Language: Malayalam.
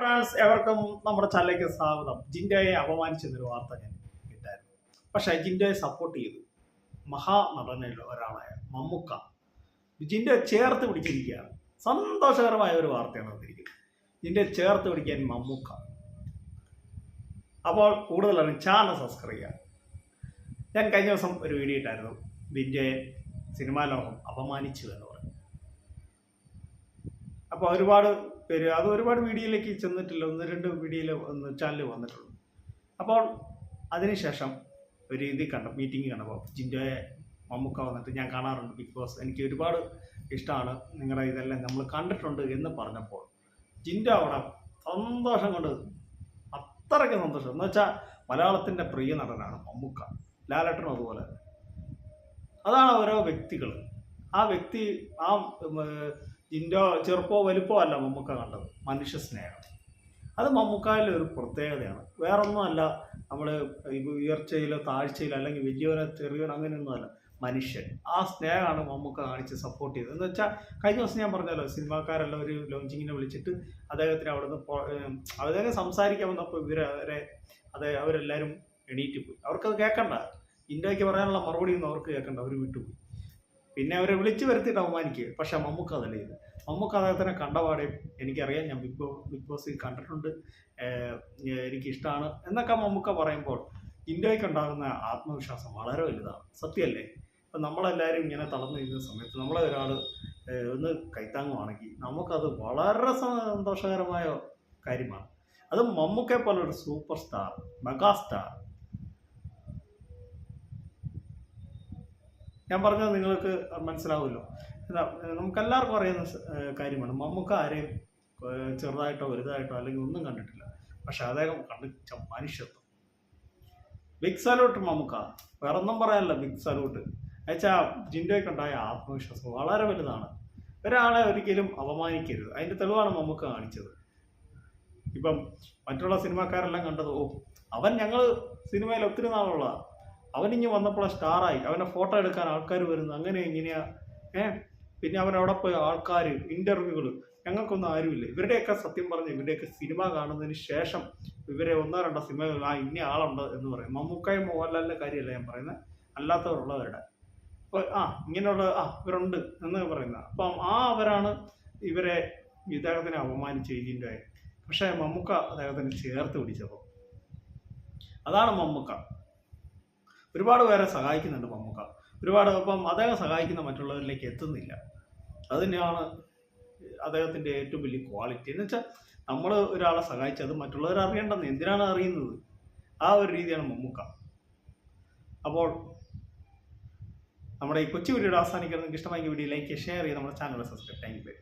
ഫ്രാൻസ് എവർക്കും നമ്മുടെ ചാനലിലേക്ക് സ്വാഗതം. ജിൻഡയെ അപമാനിച്ചെന്നൊരു വാർത്ത ഞാൻ കേട്ടായിരുന്നു പക്ഷെ ജിൻഡയെ സപ്പോർട്ട് ചെയ്തു. മഹാനടനിൽ ഒരാളായ മമ്മുക്ക. ജിൻഡയെ ചേർത്ത് പിടിച്ചിരിക്കുകയാണ്. സന്തോഷകരമായ ഒരു വാർത്തയാണ് വന്നിരിക്കുന്നത്. ജിൻഡയെ ചേർത്ത് പിടിക്കാൻ മമ്മുക്ക. അപ്പോൾ കൂടുതലാണ് ചാനൽ സബ്സ്ക്രൈബ് ചെയ്യുക ഞാൻ കഴിഞ്ഞ ദിവസം ഒരു വീഡിയോ ഇട്ടായിരുന്നു. ജിൻഡോയെ സിനിമാ ലോകം അപമാനിച്ചു എന്ന് പറഞ്ഞു. അപ്പോൾ ഒരുപാട് പേര് അത് ഒരുപാട് വീഡിയോയിലേക്ക് ചെന്നിട്ടില്ല. ഒന്ന് രണ്ട് വീഡിയോയിൽ ഒന്ന് ചാനൽ വന്നിട്ടുള്ളൂ. അപ്പോൾ അതിനുശേഷം ഒരു ഇത് കണ്ട മീറ്റിംഗ് കണ്ടപ്പോൾ ജിൻഡോയെ മമ്മുക്ക വന്നിട്ട് ഞാൻ കാണാറുണ്ട് ബിഗ് ബോസ് എനിക്ക് ഒരുപാട് ഇഷ്ടമാണ് നിങ്ങളുടെ ഇതെല്ലാം നമ്മൾ കണ്ടിട്ടുണ്ട് എന്ന് പറഞ്ഞപ്പോൾ ജിൻഡോ അവിടെ സന്തോഷം കൊണ്ട് അത്രയ്ക്ക് സന്തോഷം. എന്ന് വെച്ചാൽ മലയാളത്തിന്റെ പ്രിയ നടനാണ് മമ്മുക്ക. ലാലട്ടനും അതുപോലെ. അതാണ് ഓരോ വ്യക്തികൾ ആ വ്യക്തി ആ ജിൻഡോ ചെറുപ്പോ വലുപ്പോ അല്ല മമ്മൂക്ക കണ്ടത് മനുഷ്യ സ്നേഹം. അത് മമ്മൂക്കായിലെ ഒരു പ്രത്യേകതയാണ്. വേറൊന്നുമല്ല നമ്മൾ ഉയർച്ചയിലോ താഴ്ചയിലോ അല്ലെങ്കിൽ വലിയവനോ ചെറിയവനോ അങ്ങനെയൊന്നുമല്ല മനുഷ്യൻ. ആ സ്നേഹമാണ് മമ്മൂക്ക കാണിച്ച് സപ്പോർട്ട് ചെയ്തത്. എന്ന് വെച്ചാൽ കഴിഞ്ഞ ദിവസം ഞാൻ പറഞ്ഞല്ലോ സിനിമാക്കാരെല്ലാം ഒരു ലോഞ്ചിങ്ങിനെ വിളിച്ചിട്ട് അദ്ദേഹത്തിന് അവിടുന്ന് അദ്ദേഹം സംസാരിക്കാൻ വന്നപ്പോൾ ഇവരെ അവരെ അത് അവരെല്ലാവരും എണീറ്റ് പോയി. അവർക്കത് കേൾക്കണ്ട ഇന്ത്യയ്ക്ക് പറയാനുള്ള മറുപടി ഒന്നും അവർക്ക് കേൾക്കണ്ട അവർ വിട്ടുപോയി. പിന്നെ അവരെ വിളിച്ചു വരുത്തിയിട്ട് അവമാനിക്കുക. പക്ഷെ മമ്മൂക്ക അതല്ല ചെയ്ത് മമ്മൂക്ക അദ്ദേഹത്തിനെ കണ്ടപാടെയും എനിക്കറിയാം ഞാൻ ബിഗ് ബോ ബിഗ് ബോസിൽ കണ്ടിട്ടുണ്ട്. എനിക്കിഷ്ടമാണ് എന്നൊക്കെ മമ്മൂക്ക പറയുമ്പോൾ ഇന്ത്യയ്ക്ക് ഉണ്ടാകുന്ന ആത്മവിശ്വാസം വളരെ വലുതാണ്. സത്യമല്ലേ? ഇപ്പം നമ്മളെല്ലാവരും ഇങ്ങനെ തളർന്നു നിൽക്കുന്ന സമയത്ത് നമ്മളെ ഒരാൾ ഒന്ന് കൈത്താങ്ങുവാണെങ്കിൽ നമുക്കത് വളരെ സന്തോഷകരമായ കാര്യമാണ്. അത് മമ്മൂക്കെ പോലെ ഒരു സൂപ്പർ സ്റ്റാർ മെഗാ സ്റ്റാർ ഞാൻ പറഞ്ഞത് നിങ്ങൾക്ക് മനസ്സിലാവുമല്ലോ. എന്താ നമുക്കെല്ലാവർക്കും അറിയുന്ന കാര്യമാണ്. മമ്മൂക്ക ആരെയും ചെറുതായിട്ടോ വലുതായിട്ടോ അല്ലെങ്കിൽ ഒന്നും കണ്ടിട്ടില്ല. പക്ഷെ അദ്ദേഹം കണ്ടിച്ച മനുഷ്യത്വം. Big salute Mammukka. വേറെ ഒന്നും പറയാനല്ല ബിഗ് സല്യൂട്ട് എന്നുവെച്ചാൽ ജിൻഡോയ്ക്കുണ്ടായ ആത്മവിശ്വാസം വളരെ വലുതാണ്. ഒരാളെ ഒരിക്കലും അപമാനിക്കരുത്. അതിന്റെ തെളിവാണ് മമ്മൂക്ക കാണിച്ചത്. ഇപ്പം മറ്റുള്ള സിനിമാക്കാരെല്ലാം കണ്ടത് ഓ അവൻ ഞങ്ങൾ സിനിമയിൽ ഒത്തിരി നാളുള്ള ഇനി വന്നപ്പോൾ സ്റ്റാറായി അവനെ ഫോട്ടോ എടുക്കാൻ ആൾക്കാർ വരുന്നു അങ്ങനെ ഇങ്ങനെയാ ഏ? പിന്നെ അവൻ അവിടെ പോയി ആൾക്കാർ ഇന്റർവ്യൂകൾ ഞങ്ങൾക്കൊന്നും ആരുമില്ല. ഇവരുടെയൊക്കെ സത്യം പറഞ്ഞ് ഇവരുടെയൊക്കെ സിനിമ കാണുന്നതിന് ശേഷം ഇവരെ ഒന്നോ രണ്ടോ സിനിമ ആ ഇന്ന ആളുണ്ട് എന്ന് പറയും. മമ്മൂക്കായും മോഹൻലാലിന്റെ കാര്യമല്ല ഞാൻ പറയുന്നത് അല്ലാത്തവരുള്ളവരുടെ അപ്പോൾ ആ ഇങ്ങനെയുള്ള ആ ഇവരുണ്ട് എന്ന് പറയുന്നത്. അപ്പം ആ അവരാണ് ഇവരെ ഇദ്ദേഹത്തിനെ അപമാനിച്ച് ഇതിന്റെ പക്ഷേ മമ്മൂക്ക അദ്ദേഹത്തിന് ചേർത്ത് പിടിച്ചപ്പോൾ അതാണ് മമ്മൂക്ക. ഒരുപാട് പേരെ സഹായിക്കുന്നുണ്ട് മമ്മൂക്ക. ഒരുപാട് അപ്പം അദ്ദേഹം സഹായിക്കുന്ന മറ്റുള്ളവരിലേക്ക് എത്തുന്നില്ല. അത് തന്നെയാണ് അദ്ദേഹത്തിന്റെ ഏറ്റവും വലിയ ക്വാളിറ്റി എന്ന് വെച്ചാൽ നമ്മൾ ഒരാളെ സഹായിച്ചത് മറ്റുള്ളവർ അറിയേണ്ടെന്ന് എന്തിനാണ് അറിയുന്നത്? ആ ഒരു രീതിയാണ് മമ്മൂക്ക. അപ്പോൾ നമ്മുടെ ഈ കൊച്ചു വീഡിയോ അവസാനിക്കുന്നത് നിങ്ങൾക്ക് ഇഷ്ടമായെങ്കിൽ വീഡിയോ ലൈക്ക് ഷെയർ ചെയ്ത് നമ്മുടെ ചാനൽ സബ്സ്ക്രൈബ് താങ്ക് യു